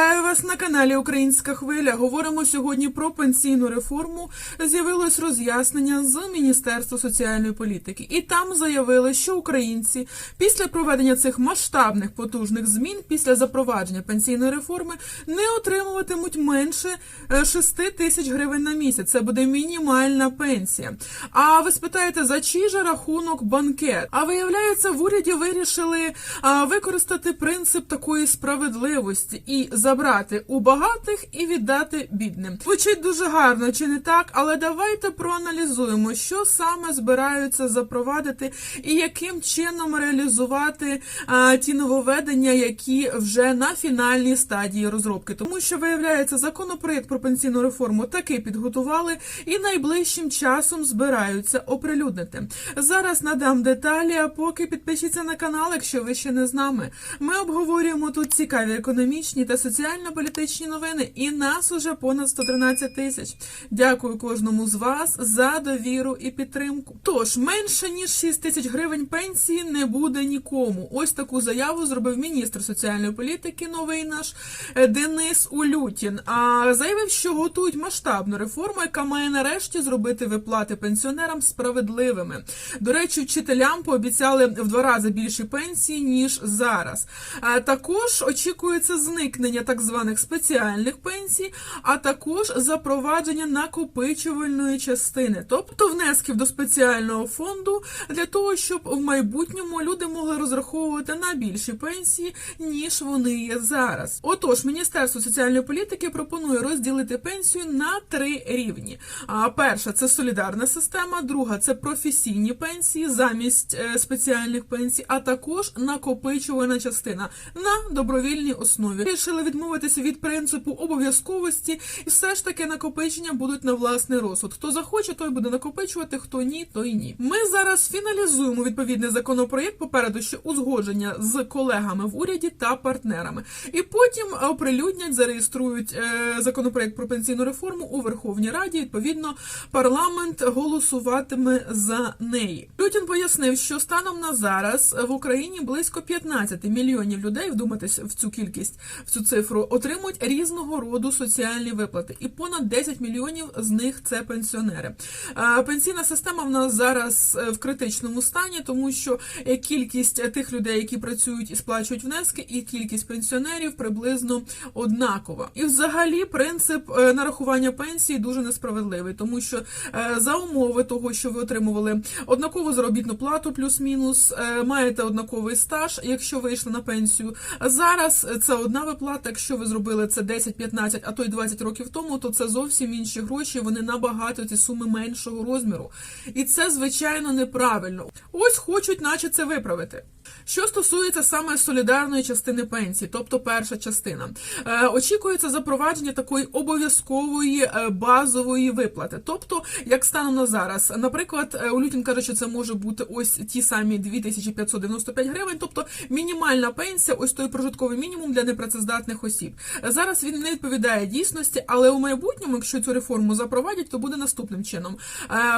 Bye. Вітаю вас на каналі Українська Хвиля. Говоримо сьогодні про пенсійну реформу. З'явилось роз'яснення з Міністерства соціальної політики, і там заявили, що українці після проведення цих масштабних потужних змін, після запровадження пенсійної реформи, не отримуватимуть менше е, 6 тисяч гривень на місяць. Це буде мінімальна пенсія. А ви спитаєте, за чий же рахунок банкет? А виявляється, в уряді вирішили використати принцип такої справедливості і забрати у багатих і віддати бідним. Звучить дуже гарно, чи не так? Але давайте проаналізуємо, що саме збираються запровадити і яким чином реалізувати а, ті нововведення, які вже на фінальній стадії розробки. Тому що виявляється, законопроект про пенсійну реформу таки підготували і найближчим часом збираються оприлюднити. Зараз надам деталі, а поки підпишіться на канал, якщо ви ще не з нами. Ми обговорюємо тут цікаві економічні та соціально-політичні новини, і нас уже понад 113 тисяч. Дякую кожному з вас за довіру і підтримку. Тож менше ніж 6 тисяч гривень пенсії не буде нікому. Ось таку заяву зробив міністр соціальної політики, новий наш е, Денис Улютін. А заявив, що готують масштабну реформу, яка має нарешті зробити виплати пенсіонерам справедливими. До речі, вчителям пообіцяли в два рази більші пенсії ніж зараз. А також очікується зникнення так званих спеціальних пенсій, а також запровадження накопичувальної частини, тобто внесків до спеціального фонду для того, щоб в майбутньому люди могли розраховувати на більші пенсії, ніж вони є зараз. Отож, Міністерство соціальної політики пропонує розділити пенсію на три рівні. Перша це солідарна система, друга це професійні пенсії замість е, спеціальних пенсій, а також накопичувальна частина на добровільній основі. Рішили відмовитися від принципу обов'язковості, і все ж таки накопичення будуть на власний розсуд. Хто захоче, той буде накопичувати, хто ні, той ні. Ми зараз фіналізуємо відповідний законопроєкт. Попереду ще узгодження з колегами в уряді та партнерами. І потім оприлюднять, зареєструють е, законопроєкт про пенсійну реформу у Верховній Раді. Відповідно, парламент голосуватиме за неї. Путін пояснив, що станом на зараз в Україні близько 15 мільйонів людей, вдуматись в цю кількість, в цю цифру, отримують різного роду соціальні виплати, і понад 10 мільйонів з них це пенсіонери. Е, Пенсійна система в нас зараз е, в критичному стані, тому що е, кількість тих людей, які працюють і сплачують внески, і кількість пенсіонерів приблизно однакова. І взагалі принцип е, нарахування пенсії дуже несправедливий, тому що е, за умови того, що ви отримували однакову заробітну плату, плюс-мінус, е, маєте однаковий стаж, якщо вийшли на пенсію. Зараз це одна виплата. Якщо ви зробили це 10, 15, а то й 20 років тому, то це зовсім інші гроші. Вони набагато ці суми меншого розміру. І це звичайно неправильно. Ось хочуть, наче це виправити. Що стосується саме солідарної частини пенсії, тобто перша частина, е, очікується запровадження такої обов'язкової е, базової виплати. Тобто, як станом на зараз, наприклад, е, Улютін каже, що це може бути ось ті самі 2595 гривень, тобто мінімальна пенсія, ось той прожитковий мінімум для непрацездатних осіб. Зараз він не відповідає дійсності, але у майбутньому, якщо цю реформу запровадять, то буде наступним чином: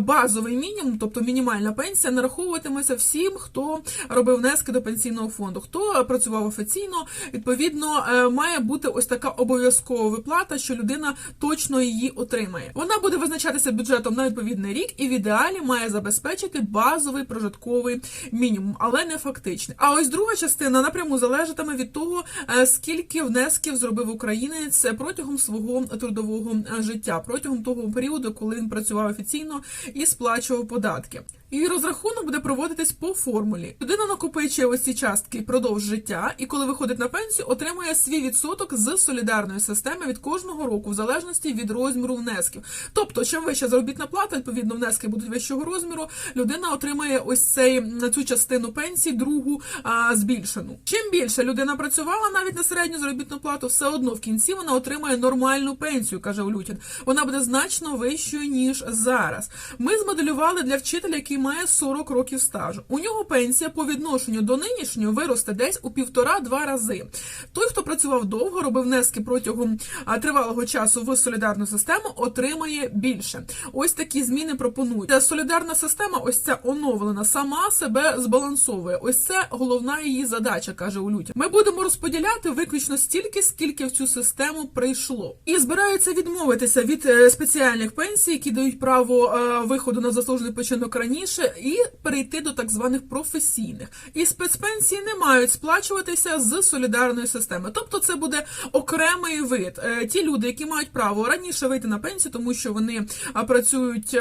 базовий мінімум, тобто мінімальна пенсія, нараховуватиметься всім, хто робив внески до пенсійного фонду, хто працював офіційно, відповідно е, має бути ось така обов'язкова виплата, що людина точно її отримає. Вона буде визначатися бюджетом на відповідний рік і в ідеалі має забезпечити базовий прожитковий мінімум, але не фактичний. А ось друга частина напряму залежатиме від того, е, скільки внесків зробив українець протягом свого трудового е, життя, протягом того періоду, коли він працював офіційно і сплачував податки. І розрахунок буде проводитись по формулі. Людина накопичує ось ці частки впродовж життя, і коли виходить на пенсію, отримує свій відсоток з солідарної системи від кожного року, в залежності від розміру внесків. Тобто, чим вища заробітна плата, відповідно, внески будуть вищого розміру. Людина отримає ось цей цю частину пенсії, другу а, збільшену. Чим більше людина працювала навіть на середню заробітну плату, все одно в кінці вона отримає нормальну пенсію, каже Улютін. Вона буде значно вищою ніж зараз. Ми змоделювали для вчителя, який який має 40 років стажу. У нього пенсія по відношенню до нинішньої виросте десь у півтора-два рази. Той, хто працював довго, робив внески протягом тривалого часу в солідарну систему, отримає більше. Ось такі зміни пропонують. Солідарна система, ось ця оновлена, сама себе збалансовує. Ось це головна її задача, каже Улютя. Ми будемо розподіляти виключно стільки, скільки в цю систему прийшло, і збираються відмовитися від е, спеціальних пенсій, які дають право е, виходу на заслужений починок раніше, і перейти до так званих професійних. І спецпенсії не мають сплачуватися з солідарної системи. Тобто, це буде окремий вид. Е, Ті люди, які мають право раніше вийти на пенсію, тому що вони працюють е,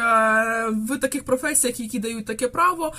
в таких професіях, які дають таке право.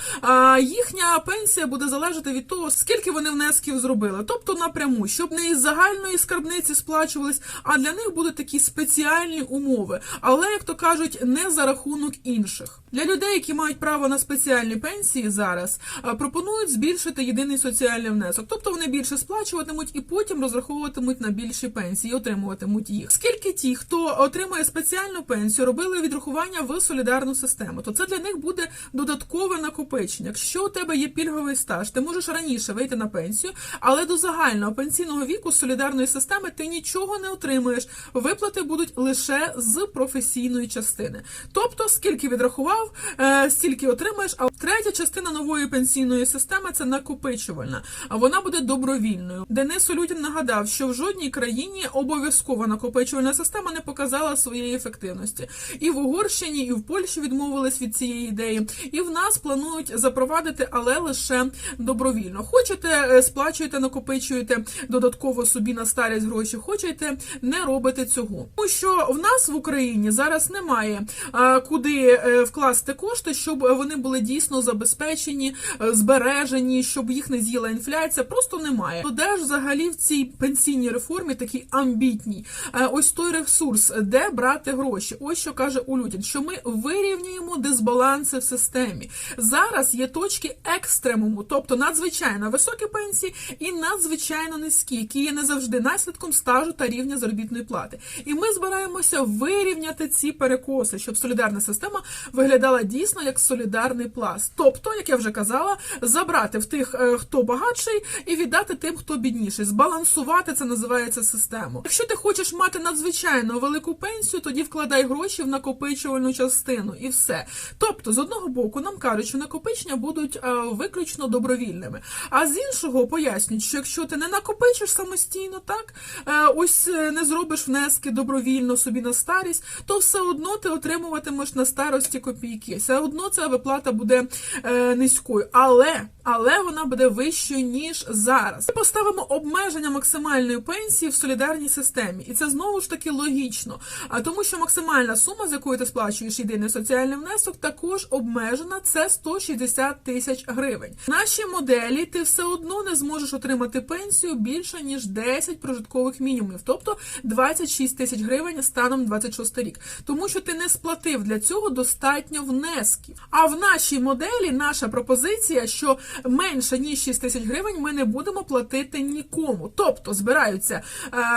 Їхня пенсія буде залежати від того, скільки вони внесків зробили, тобто напряму, щоб не із загальної скарбниці сплачувались, а для них будуть такі спеціальні умови. Але як то кажуть, не за рахунок інших. Для людей, які мають право на спеціальні пенсії зараз, пропонують збільшити єдиний соціальний внесок, тобто вони більше сплачуватимуть і потім розраховуватимуть на більші пенсії, отримуватимуть їх. Скільки ті, хто отримує спеціальну пенсію, робили відрахування в солідарну систему, то це для них буде додаткове накопичення. Якщо у тебе є пільговий стаж, ти можеш раніше вийти на пенсію, але до загального пенсійного віку з солідарної системи ти нічого не отримуєш. Виплати будуть лише з професійної частини. Тобто, скільки відрахував, е, стільки отримаєш. А третя частина нової пенсійної системи це накопичувальна. А вона буде добровільною. Денис Олютін нагадав, що в жодній країні обов'язкова накопичувальна система не показала своєї ефективності. І в Угорщині, і в Польщі відмовились від цієї ідеї. І в нас планують запровадити, але лише добровільно. Хочете, е, сплачуєте, накопичуєте додатково собі на старість гроші. Хочете, не робите цього. Тому що в нас в Україні зараз немає е, куди е, вкласти кошти, щоб вони були дійсно забезпечені, е, збережені, щоб їх не з'їла інфляція. Просто немає. То де ж взагалі в цій пенсійній реформі такій амбітній? Е, Ось той ресурс, де брати гроші. Ось що каже Улютін, що ми вирівнюємо дисбаланси в системі. Зараз є точки екстремуму, тобто надзвичайно високі пенсії і надзвичайно низькі, які є не завжди наслідком стажу та рівня заробітної плати. І ми збираємося вирівняти ці перекоси, щоб солідарна система виглядала дійсно як солідарний пласт. Тобто, як я вже казала, забрати в тих, е, хто багатший, і віддати тим, хто бідніший. Збалансувати це називається систему. Якщо ти хочеш мати надзвичайно велику пенсію, тоді вкладай гроші в накопичувальну частину і все. Тобто, з одного боку, нам кажуть, що накопичення будуть е, виключно добровільними. А з іншого пояснюють, що якщо ти не накопичиш самостійно, так е, ось не зробиш внески добровільно собі на старість, то все одно ти отримуватимеш на старості копійки. Все одно ця виплата буде е, низькою, але але вона буде вищою ніж зараз. Ми поставимо обмеження максимальної пенсії в солідарній системі, і це знову ж таки логічно. А тому, що максимальна сума, з якою ти сплачуєш єдиний соціальний внесок, також обмежена. Це 160 тисяч гривень. В нашій моделі ти все одно не зможеш отримати пенсію більше ніж 10 прожиткових мінімумів, тобто 26 тисяч гривень станом 26 рік, тому що ти не сплатив для цього достатньо внесків. А в нашій моделі наша пропозиція, що менше ніж 6 тисяч гривень, ми не будемо платити нікому. Тобто збираються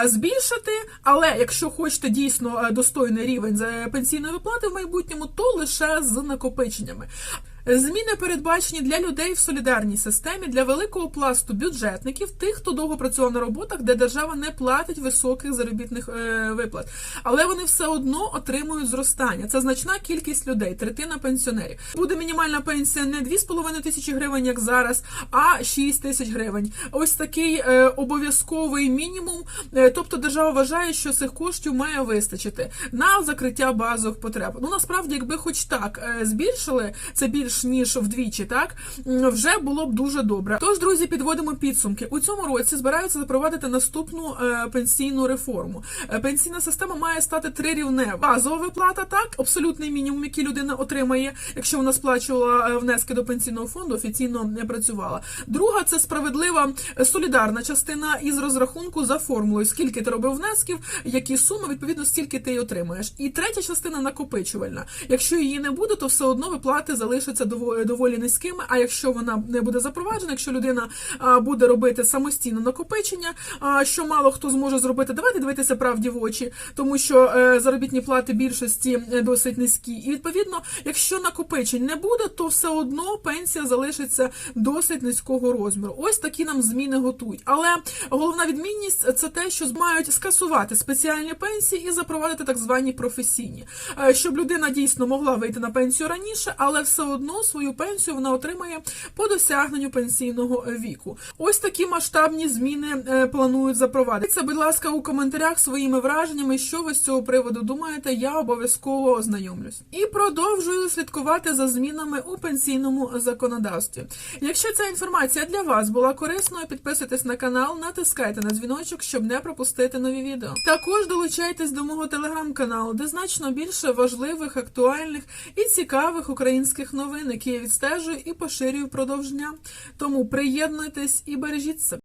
е, збільшити, але якщо хочете дійсно е, достойний рівень за пенсійної виплати в майбутньому, то лише з накопиченнями. Зміни передбачені для людей в солідарній системі, для великого пласту бюджетників, тих, хто довго працював на роботах, де держава не платить високих заробітних е, виплат, але вони все одно отримують зростання. Це значна кількість людей, третина пенсіонерів. Буде мінімальна пенсія не 2,5 тисячі гривень, як зараз, а 6 тисяч гривень. Ось такий е, обов'язковий мінімум. Е, тобто держава вважає, що цих коштів має вистачити на закриття базових потреб. Ну насправді, якби хоч так збільшили це більш ніж вдвічі, так вже було б дуже добре. Тож, друзі, підводимо підсумки. У цьому році збираються запровадити наступну е, пенсійну реформу. Е, пенсійна система має стати трирівнева. Базова виплата, так, абсолютний мінімум, який людина отримає, якщо вона сплачувала е, внески до пенсійного фонду, офіційно не працювала. Друга це справедлива солідарна частина із розрахунку за формулою, скільки ти робив внесків, які суми, відповідно, стільки ти й отримаєш. І третя частина накопичувальна. Якщо її не буде, то все одно виплати залишаться залишаться доволі низькими. А якщо вона не буде запроваджена, якщо людина буде робити самостійно накопичення, що мало хто зможе зробити, давайте дивитися правді в очі, тому що е, заробітні плати більшості е, досить низькі. І відповідно, якщо накопичень не буде, то все одно пенсія залишиться досить низького розміру. Ось такі нам зміни готують. Але головна відмінність це те, що мають скасувати спеціальні пенсії і запровадити так звані професійні, Е, щоб людина дійсно могла вийти на пенсію раніше, але все одно свою пенсію вона отримає по досягненню пенсійного віку. Ось такі масштабні зміни е, планують запровадити. Це, будь ласка, у коментарях своїми враженнями, що ви з цього приводу думаєте. Я обов'язково ознайомлюсь і продовжую слідкувати за змінами у пенсійному законодавстві. Якщо ця інформація для вас була корисною, підписуйтесь на канал, натискайте на дзвіночок, щоб не пропустити нові відео. Також долучайтесь до мого телеграм-каналу, де значно більше важливих, актуальних і цікавих українських новин, які я відстежую і поширюю впродовж дня. Тому приєднуйтесь і бережіть себе.